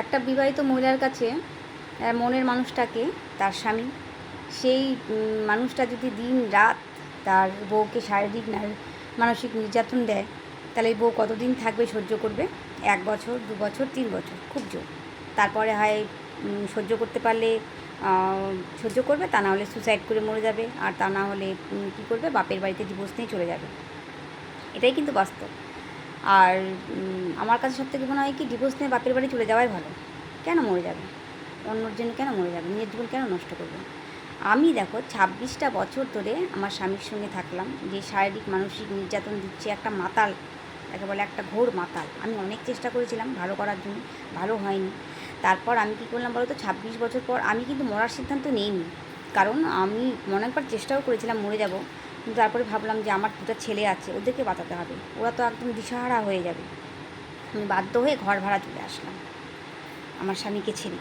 একটা বিবাহিত মহিলার কাছে মনের মানুষটাকে, তার স্বামী, সেই মানুষটা যদি দিন রাত তার বউকে শারীরিক মানসিক নির্যাতন দেয়, তাহলে বউ কতদিন থাকবে, সহ্য করবে? এক বছর, দু বছর, তিন বছর, খুব জোর। তারপরে হয় সহ্য করতে পারলে সহ্য করবে, তা না হলে সুসাইড করে মরে যাবে, আর তা না হলে কী করবে? বাপের বাড়িতে ডিভোর্স নিয়ে চলে যাবে। এটাই কিন্তু বাস্তব। আর আমার কাছে সব থেকে মনে হয় কি ডিভোর্স নিয়ে বাপের বাড়ি চলে যাওয়াই ভালো। কেন মরে যাবে? অন্যর জন্য কেন মরে যাবে? নিজের জীবন কেন নষ্ট করবে? আমি দেখো, ছাব্বিশটা বছর ধরে আমার স্বামীর সঙ্গে থাকলাম, যে শারীরিক, মানসিক নির্যাতন দিচ্ছে একটা মাতাল তাকে বলে একটা ঘোর মাতাল। আমি অনেক চেষ্টা করেছিলাম, ভালো করার জন্য, ভালো হয়নি। তারপর আমি কী করলাম বলো তো ছাব্বিশ বছর পর আমি কিন্তু মরার সিদ্ধান্ত নিইনি। কারণ আমি অনেকবার চেষ্টাও করেছিলাম মরে যাব কিন্তু তারপরে ভাবলাম যে আমার দুটো ছেলে আছে, ওদেরকে বাঁচাতে হবে। ওরা তো একদম দিশাহারা হয়ে যাবে। আমি বাধ্য হয়ে ঘর ভাড়া চলে আসলাম। আমার স্বামীকে ছেড়ে।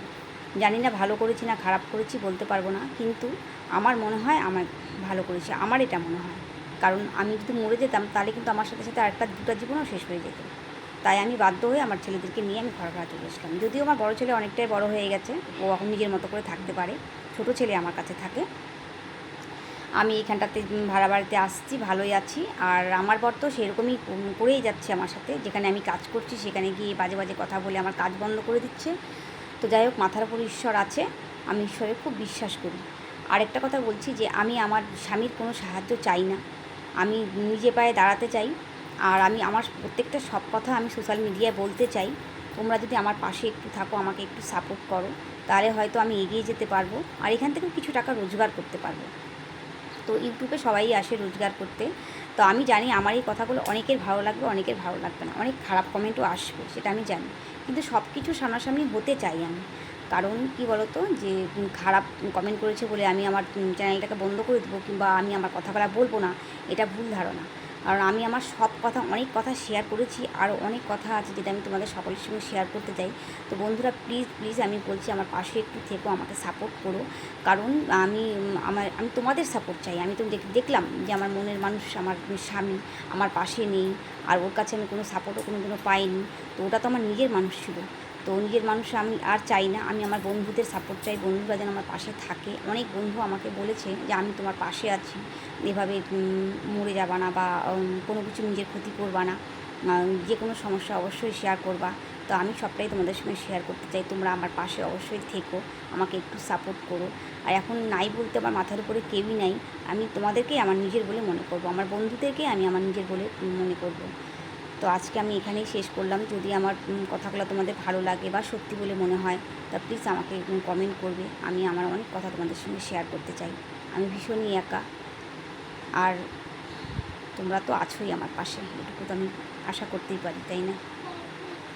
জানি না ভালো করেছি না খারাপ করেছি, বলতে পারব না, কিন্তু আমার মনে হয় আমার ভালো করেছি, আমার এটা মনে হয়। কারণ আমি যদি মরে যেতাম, তাহলে কিন্তু আমার সাথে সাথে আরেকটা দুটো জীবনও শেষ হয়ে যেত। তাই আমি বাধ্য হয়ে আমার ছেলেদেরকে নিয়ে আমি ঘর ভাড়া চলে আসলাম। যদিও আমার বড় ছেলে অনেকটাই বড় হয়ে গেছে, ও এখন নিজের মতো করে থাকতে পারে। ছোট ছেলে আমার কাছে থাকে। আমি এখানটাতে ভাড়া বাড়িতে আসছি, ভালোই আছি। আর আমার বর তো সেরকমই করেই যাচ্ছে আমার সাথে। যেখানে আমি কাজ করছি সেখানে গিয়ে বাজে বাজে কথা বলে আমার কাজ বন্ধ করে দিচ্ছে। তো যাই হোক, মাথার উপর ঈশ্বর আছে। আমি ঈশ্বরে খুব বিশ্বাস করি। আরেকটা কথা বলছি যে, আমি আমার স্বামীর কোনো সাহায্য চাই না। আমি নিজে পায়ে দাঁড়াতে চাই। আর আমি আমার প্রত্যেকটা সব কথা আমি সোশ্যাল মিডিয়ায় বলতে চাই। তোমরা যদি আমার পাশে একটু থাকো, আমাকে একটু সাপোর্ট করো, তাহলে হয়তো আমি এগিয়ে যেতে পারব। আর এখান থেকেও কিছু টাকা রোজগার করতে পারব। তো ইউটিউবে সবাই আসে রোজগার করতে। তো আমি জানি আমার এই কথাগুলো অনেকের ভালো লাগবে, অনেকের ভালো লাগবে না। অনেক খারাপ কমেন্টও আসবে, সেটা আমি জানি। কিন্তু সব কিছু সামনাসামনি হতে চাই আমি। কারণ কি বলতো? যে খারাপ কমেন্ট করেছে বলে আমি আমার চ্যানেলটাকে বন্ধ করে দেবো কিংবা আমি আমার কথা বলা বলব না, এটা ভুল ধারণা। কারণ আমি আমার সব কথা, অনেক কথা শেয়ার করেছি, আর অনেক কথা আছে যেটা আমি তোমাদের সকলের সঙ্গে শেয়ার করতে চাই। তো বন্ধুরা প্লিজ প্লিজ আমি বলছি আমার পাশে একটু থেকো, আমাকে সাপোর্ট করো। কারণ আমি, আমার, আমি তোমাদের সাপোর্ট চাই। আমি তো দেখ- দেখলাম যে আমার মনের মানুষ, আমার স্বামী আমার পাশে নেই, আর ওর কাছে আমি কোনো সাপোর্টও কোনো দিনও পাইনি। তো ওটা তো আমার নিজের মানুষ ছিল। তো নিজের মানুষ আমি আর চাই না। আমি আমার বন্ধুদের সাপোর্ট চাই, বন্ধুরা যেন আমার পাশে থাকে। অনেক বন্ধু আমাকে বলেছে যে, আমি তোমার পাশে আছি। এভাবে মরে যাবা না বা কোনো কিছু নিজের ক্ষতি করবা না। যে কোনো সমস্যা অবশ্যই শেয়ার করবা। তো আমি সবটাই তোমাদের সঙ্গে শেয়ার করতে চাই। তোমরা আমার পাশে অবশ্যই থেকো। আমাকে একটু সাপোর্ট করো। আর এখন নাই বলতে আমার মাথার উপরে কেউই নাই। আমি তোমাদেরকেই আমার নিজের বলে মনে করব। আমার বন্ধুদেরকে আমি আমার নিজের বলে মনে করব। তো আজকে আমি এখানেই শেষ করলাম। যদি আমার কথাগুলো তোমাদের ভালো লাগে বা সত্যি বলে মনে হয়, তা প্লিজ আমাকে কমেন্ট করবে। আমি আমার অনেক কথা তোমাদের সঙ্গে শেয়ার করতে চাই। আমি ভীষণই একা। আর তোমরা তো আছোই আমার পাশে। এটুকু তো আমি আশা করতেই পারি, তাই না?